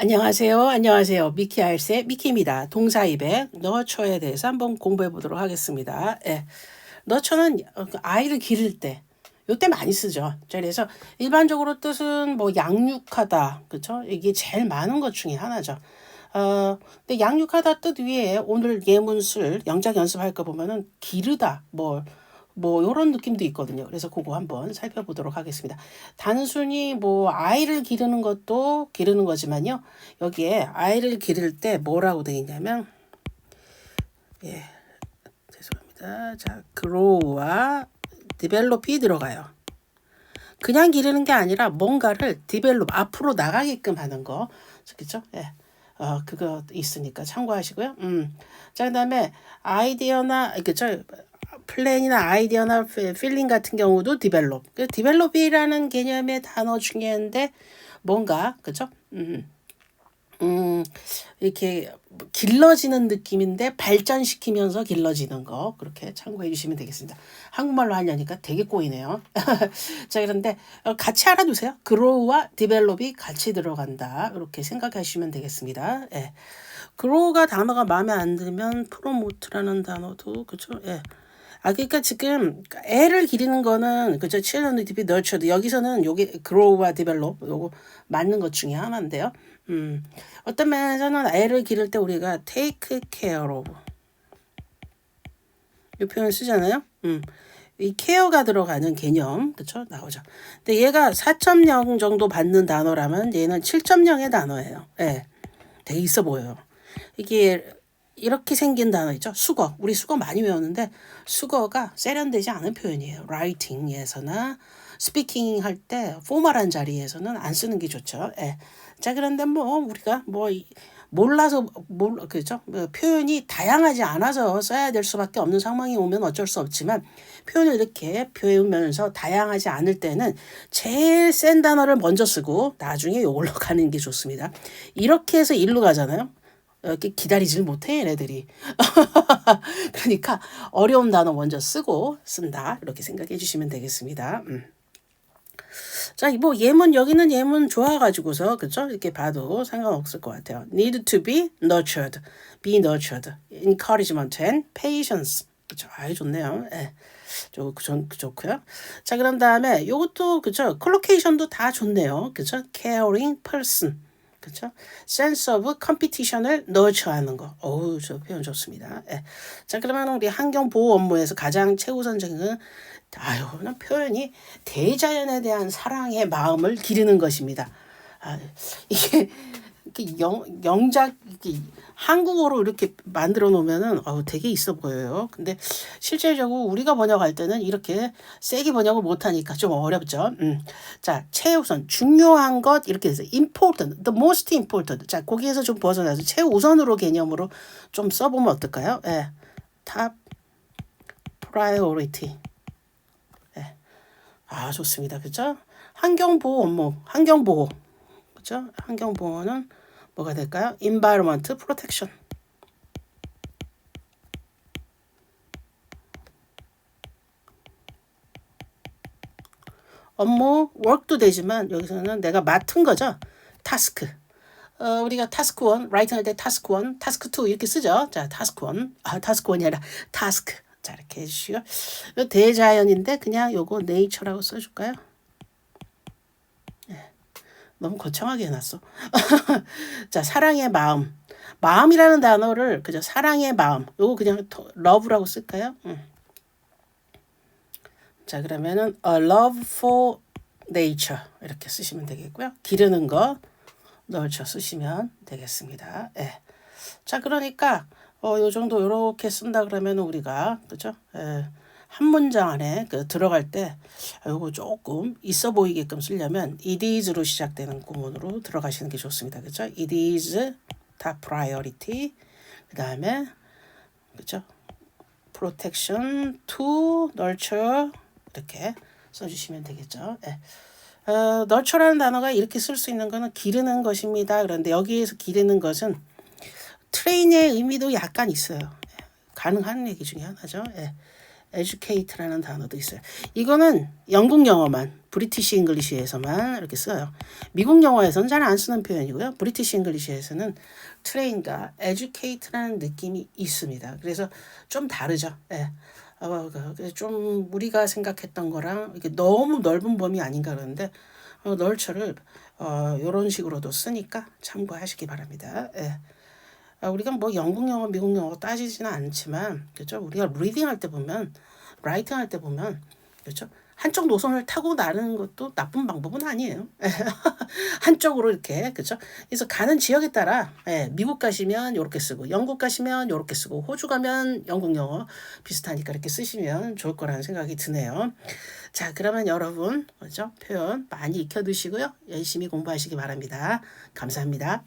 안녕하세요. 안녕하세요. 미키 알세 미키입니다. 동사 입에 너처에 대해서 한번 공부해 보도록 하겠습니다. 예. 너처는 아이를 기를 때 요때 많이 쓰죠. 자, 그래서 일반적으로 뜻은 뭐 양육하다. 그렇죠? 이게 제일 많은 것 중에 하나죠. 어, 근데 양육하다 뜻 위에 오늘 예문 쓸 영작 연습할 거 보면은 기르다 뭐 뭐 요런 느낌도 있거든요. 그래서 그거 한번 살펴보도록 하겠습니다. 단순히 뭐 아이를 기르는 것도 기르는 거지만요. 여기에 아이를 기를 때 뭐라고 되어 있냐면 예. 죄송합니다. 자, grow와 develop이 들어가요. 그냥 기르는 게 아니라 뭔가를 디벨롭 앞으로 나가게끔 하는 거. 그렇죠? 예. 어, 그거 있으니까 참고하시고요. 음. 자, 그 다음에 아이디어나 그죠? 플랜이나 아이디어나 필링 같은 경우도 디벨롭. 그 디벨롭이라는 개념의 단어 중에인데 뭔가 그죠? 음. 음, 이렇게 길러지는 느낌인데 발전시키면서 길러지는 거 그렇게 참고해 주시면 되겠습니다. 한국말로 하려니까 되게 꼬이네요. 자, 그런데 어, 같이 알아두세요. grow와 develop이 같이 들어간다. 이렇게 생각하시면 되겠습니다. 예. grow가 단어가 마음에 안 들면 promote라는 단어도 그죠? 예. 아 그러니까 지금 애를 기르는 거는 그죠 children to be nurtured 여기서는 요게 grow와 develop 요거 맞는 것 중에 하나인데요. 음 어떤 면에서는 애를 기를 때 우리가 take care of 이 표현 쓰잖아요. 음. 이 케어가 들어가는 개념, 그쵸? 나오죠. 근데 얘가 4.0 정도 받는 단어라면 얘는 7.0의 단어예요. 예. 네. 되게 있어 보여요. 이게 이렇게 생긴 단어 있죠. 수거. 우리 수거 많이 외웠는데 수거가 세련되지 않은 표현이에요. 라이팅에서나 스피킹 할 때 포멀한 자리에서는 안 쓰는 게 좋죠. 예. 자, 그런데 뭐 우리가 뭐 몰라서 몰 그죠? 뭐 표현이 다양하지 않아서 써야 될 수밖에 없는 상황이 오면 어쩔 수 없지만 표현을 이렇게 배우면서 다양하지 않을 때는 제일 센 단어를 먼저 쓰고 나중에 요걸로 가는 게 좋습니다. 이렇게 해서 일로 가잖아요. 이렇게 기다리질 못해 얘네들이. 그러니까 어려운 단어 먼저 쓰고 쓴다 이렇게 생각해 주시면 되겠습니다. 음. 자, 뭐 예문 여기는 예문 좋아가지고서 그죠? 이렇게 봐도 상관없을 것 같아요. Need to be nurtured, be nurtured, encouragement and patience. 그죠? 아유 좋네요. 예. 좋, 좋, 좋고요. 자, 그런 다음에 요것도 그죠? 컬로케이션도 다 좋네요. 그죠? caring person. 그렇죠? sense of competition을 너처하는 거. 어우, 저 표현 좋습니다. 예. 자, 그러면 우리 환경 보호 업무에서 가장 최우선적인 아유, 표현이 대자연에 대한 사랑의 마음을 기르는 것입니다. 아, 이게 이렇게 영, 영작 이렇게 한국어로 이렇게 만들어 놓으면은 어 되게 있어 보여요. 근데 실제적으로 우리가 번역할 때는 이렇게 세게 번역을 못 하니까 좀 어렵죠. 음. 자, 최우선 중요한 것 이렇게 해서 important, the most important. 자, 거기에서 좀 벗어나서 최우선으로 개념으로 좀 써보면 어떨까요? 예. top priority. 예. 아, 좋습니다. 그죠? 환경보호 업무, 환경보호. 그죠? 환경보호는 뭐가 될까요? environment protection. 업무 work도 되지만 여기서는 내가 맡은 거죠. task. 어, 우리가 task 1, 라이팅 할때 task 1, task 2 이렇게 쓰죠. 자, task 1. 아, task 1이 아니라 task. 자, 이렇게 해주시고. 대자연인데 그냥 요거 nature라고 써줄까요? 너무 거창하게 해놨어. 자, 사랑의 마음. 마음이라는 단어를 그저 사랑의 마음. 요거 그냥 love라고 쓸까요? 음. 자, 그러면은 a love for nature 이렇게 쓰시면 되겠고요. 기르는 거 nurture 쓰시면 되겠습니다. 예. 자, 그러니까 어, 요 정도 요렇게 쓴다 그러면 우리가 그죠? 예. 한 문장 안에 그 들어갈 때 이거 조금 있어 보이게끔 쓰려면 it is로 시작되는 구문으로 들어가시는 게 좋습니다. 그렇죠? it is top priority. 그 다음에 그렇죠? protection to nurture 이렇게 써 주시면 되겠죠. 네. 어, nurture라는 단어가 이렇게 쓸 수 있는 거는 기르는 것입니다. 그런데 여기에서 기르는 것은 트레인의 의미도 약간 있어요. 가능한 얘기 중에 하나죠. 예. Educate라는 단어도 있어요. 이거는 영국 영어만 브리티시 잉글리시에서만 이렇게 써요. 미국 영어에서는 잘 안 쓰는 표현이고요. 브리티시 잉글리시에서는 train과 educate라는 느낌이 있습니다. 그래서 좀 다르죠. 예. 어, 그, 그, 좀 우리가 생각했던 거랑 이게 너무 넓은 범위 아닌가 그러는데 어, 널처를 어, 이런 식으로도 쓰니까 참고하시기 바랍니다. 예. 아, 우리가 뭐 영국 영어, 미국 영어 따지지는 않지만 그렇죠. 우리가 리딩 할 때 보면 라이팅 할 때 보면 그렇죠. 한쪽 노선을 타고 나는 것도 나쁜 방법은 아니에요. 한쪽으로 이렇게 그렇죠. 그래서 가는 지역에 따라 예, 미국 가시면 이렇게 쓰고 영국 가시면 이렇게 쓰고 호주 가면 영국 영어 비슷하니까 이렇게 쓰시면 좋을 거라는 생각이 드네요. 자, 그러면 여러분 그렇죠? 표현 많이 익혀 두시고요. 열심히 공부하시기 바랍니다. 감사합니다.